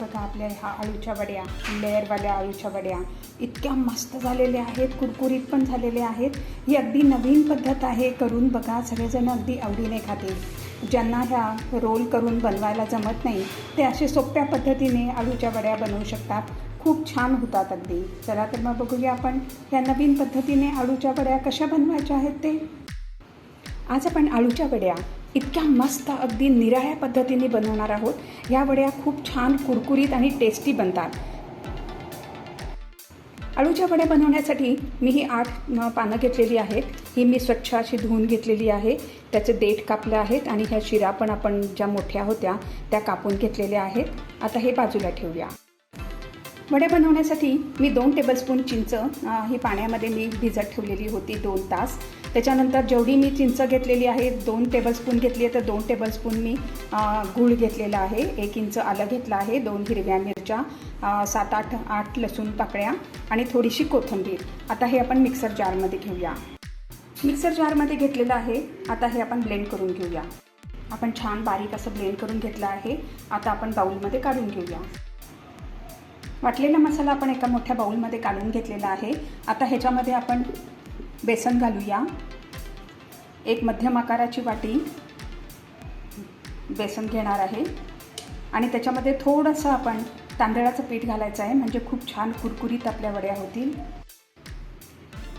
बघा आपल्या ह्या आळूच्या वड्या लेअरवाल्या आळूच्या वड्या. इतक्या मस्त झालेल्या आहेत कुरकुरीत पण झालेल्या आहेत. ही अगदी नवीन पद्धत आहे करून बघा सगळेजण अगदी आवडीने खातील. ज्यांना ह्या रोल करून बनवायला जमत नाही ते असे सोप्या पद्धतीने आळूच्या वड्या बनवू शकतात. खूप छान होतात अगदी. चला तर मग बघूया आपण ह्या नवीन पद्धतीने आळूच्या वड्या कशा बनवायच्या आहेत ते. आज आपण आळूच्या वड्या इतक्या मस्त अगदी निराळ्या पद्धतीने बनवणार आहोत. या वड्या खूप छान कुरकुरीत आणि टेस्टी बनतात. आळूच्या वड्या बनवण्यासाठी मी ही आठ पानं घेतलेली आहेत. ही मी स्वच्छ अशी धुवून घेतलेली आहे. त्याचे देठ कापले आहेत आणि ह्या शिरा पण आपण ज्या मोठ्या होत्या त्या कापून घेतलेल्या आहेत. आता हे बाजूला ठेवूया. वड्या बनवण्यासाठी मी दोन टेबलस्पून चिंच ही पाण्यामध्ये मी भिजत ठेवलेली होती दोन तास. त्याच्यानंतर जेवढी मी चिंच घेतलेली आहे दोन टेबलस्पून घेतली आहे तर दोन टेबलस्पून मी गूळ घेतलेला आहे. एक इंच आलं घेतलं आहे दोन हिरव्या मिरच्या सात आठ आठ लसूण पाकळ्या आणि थोडीशी कोथिंबीर. आता हे आपण मिक्सर जारमध्ये घेऊया. मिक्सर जारमध्ये घेतलेलं आहे आता हे आपण ब्लेंड करून घेऊया. आपण छान बारीक असं ब्लेंड करून घेतलं आहे आता आपण बाऊलमध्ये काढून घेऊया. वाटलेला मसाला आपण एका मोठ्या बाऊलमध्ये काढून घेतलेला आहे. आता ह्याच्यामध्ये आपण बेसन घालूया. एक मध्यम आकाराची वाटी बेसन घेणार आहे. आणि त्याच्यामध्ये थोडंसं आपण तांदळाचं पीठ घालायचं आहे. म्हणजे खूप छान कुरकुरीत आपल्या वड्या होतील.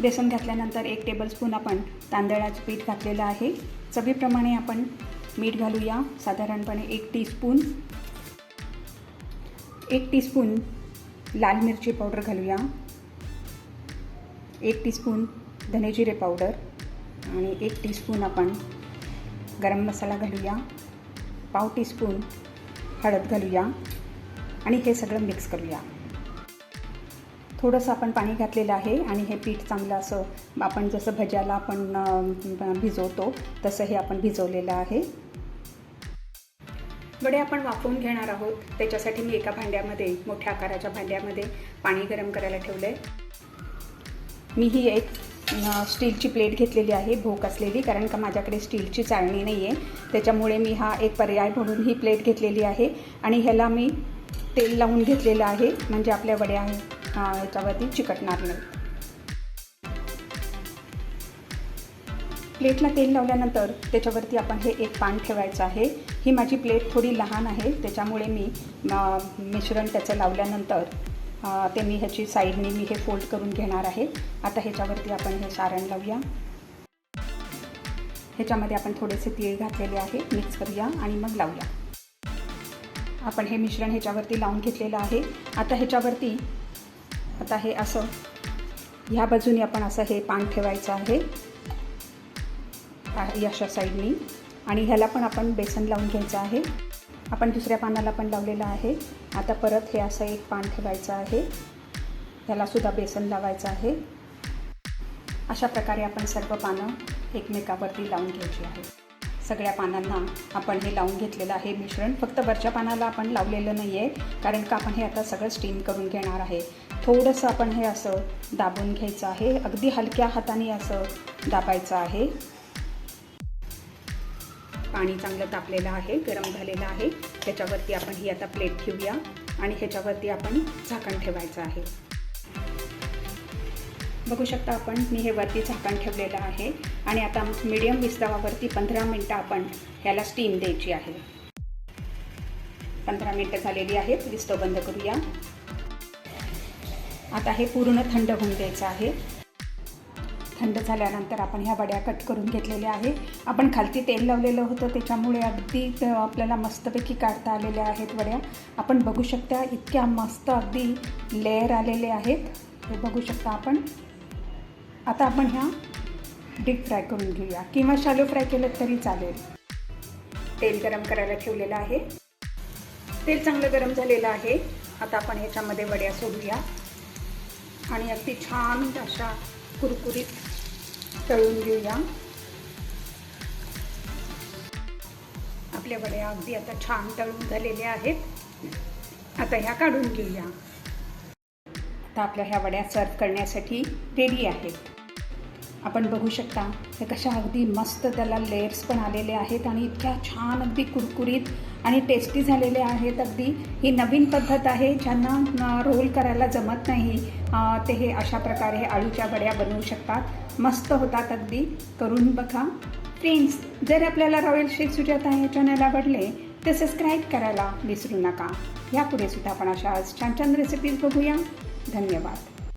बेसन घातल्यानंतर एक टेबलस्पून आपण तांदळाचं पीठ घातलेलं आहे. चवीप्रमाणे आपण मीठ घालूया. साधारणपणे एक टीस्पून एक टीस्पून लाल मिरची पावडर घालूया. एक टीस्पून धनेजिरे पावडर आणि एक टीस्पून आपण गरम मसाला घालूया. पाव टीस्पून हळद घालूया आणि हे सगळं मिक्स करूया. थोडंसं आपण पाणी घातलेलं आहे आणि हे पीठ चांगलं असं आपण जसं भज्याला आपण भिजवतो तसं हे आपण भिजवलेलं आहे. वडे आपण वाफवून घेणार आहोत. त्याच्यासाठी मी एका भांड्यामध्ये मोठ्या आकाराच्या भांड्यामध्ये पाणी गरम करायला ठेवलं आहे मी ही एक स्टीलची प्लेट घेतलेली आहे भोक असलेली कारण का माझ्याकडे स्टीलची चाळणी नाही आहे त्याच्यामुळे मी हा एक पर्याय म्हणून ही प्लेट घेतलेली आहे. आणि ह्याला मी तेल लावून घेतलेलं आहे म्हणजे आपल्या वड्या अ, ह्याच्यावरती चिकटणार नाही. प्लेटला तेल लावल्यानंतर त्याच्यावरती आपण हे एक पान ठेवायचं आहे. ही माझी प्लेट थोडी लहान आहे त्याच्यामुळे मी मिश्रण त्याचं लावल्यानंतर ते मी ह्याची साईडने मी हे फोल्ड करून घेणार आहे. आता ह्याच्यावरती आपण हे सारण लावूया. ह्याच्यामध्ये आपण थोडेसे तीळ घातलेले आहे मिक्स करूया आणि मग लावूया. आपण हे मिश्रण ह्याच्यावरती लावून घेतलेलं आहे. आता ह्याच्यावरती आता हे असं ह्या बाजूने आपण असं हे पान ठेवायचं आहे. आहे अशा साईडनी. आणि ह्याला पण आपण बेसन लावून घ्यायचं आहे. आपण दुसऱ्या पानाला पण लावलेलं आहे. आता परत हे असं एक पान ठेवायचं आहे. ह्यालासुद्धा बेसन लावायचं आहे. अशा प्रकारे आपण सर्व पानं एकमेकावरती लावून घ्यायची आहे सगळ्या पानांना आपण हे लावून घेतलेलं आहे मिश्रण. फक्त वरच्या पानाला आपण लावलेलं नाही आहे कारण का आपण हे आता सगळं स्टीम करून घेणार आहे. थोडंसं आपण हे असं दाबून घ्यायचं आहे. अगदी हलक्या हाताने असं दाबायचं आहे. पाणी चांगलं तापलेलं आहे गरम झालेलं आहे. त्याच्यावरती आपण ही आता प्लेट ठेवूया आणि ह्याच्यावरती आपण झाकण ठेवायचं आहे. बघू शकता आपण मी हे वरती झाकण ठेवलेलं आहे आणि आता मीडियम विस्तावावरती पंधरा मिनटं आपण ह्याला स्टीम द्यायची आहे. पंधरा मिनटं झालेली आहेत विस्तव बंद करूया. आता हे पूर्ण थंड होऊन द्यायचं आहे. थंड झाल्यानंतर आपण ह्या वड्या कट करून घेतलेल्या आहे आपण खालती तेल लावलेलं होतं त्याच्यामुळे अगदी आपल्याला मस्तपैकी काढता आलेल्या आहेत वड्या. आपण बघू शकता इतक्या मस्त अगदी लेअर आलेले आहेत. हे बघू शकता आपण. आता आपण ह्या डीप फ्राय करून घेऊया. किंवा शालो फ्राय केलं तरी चालेल. तेल गरम करायला ठेवलेलं आहे. तेल चांगलं गरम झालेलं आहे. आता आपण ह्याच्यामध्ये वड्या सोडूया. आणि अगदी छान अशा कुरकुरीत तळून घेऊया. आपल्या वड्या अगदी आता छान तळून झालेल्या आहेत. आता ह्या काढून घेऊया. आता आपल्या ह्या वड्या सर्व करण्यासाठी रेडी आहेत. आपण बघू शकता हे कशा अगदी मस्त त्याला लेयर्स पण आलेले आहेत आणि इतक्या छान अगदी कुरकुरीत आणि टेस्टी झालेले आहेत. अगदी ही नवीन पद्धत आहे ज्यांना रोल करायला जमत नाही. ते हे अशा प्रकारे आळूच्या वड्या बनवू शकतात. मस्त होतात अगदी. करून बघा. फ्रेंड्स जर आपल्याला रॉयल शेफ सुजाता हे चॅनल आवडले तर सबस्क्राईब करायला विसरू नका. यापुढे सुद्धा आपण अशा छान छान रेसिपीज बघूया. धन्यवाद.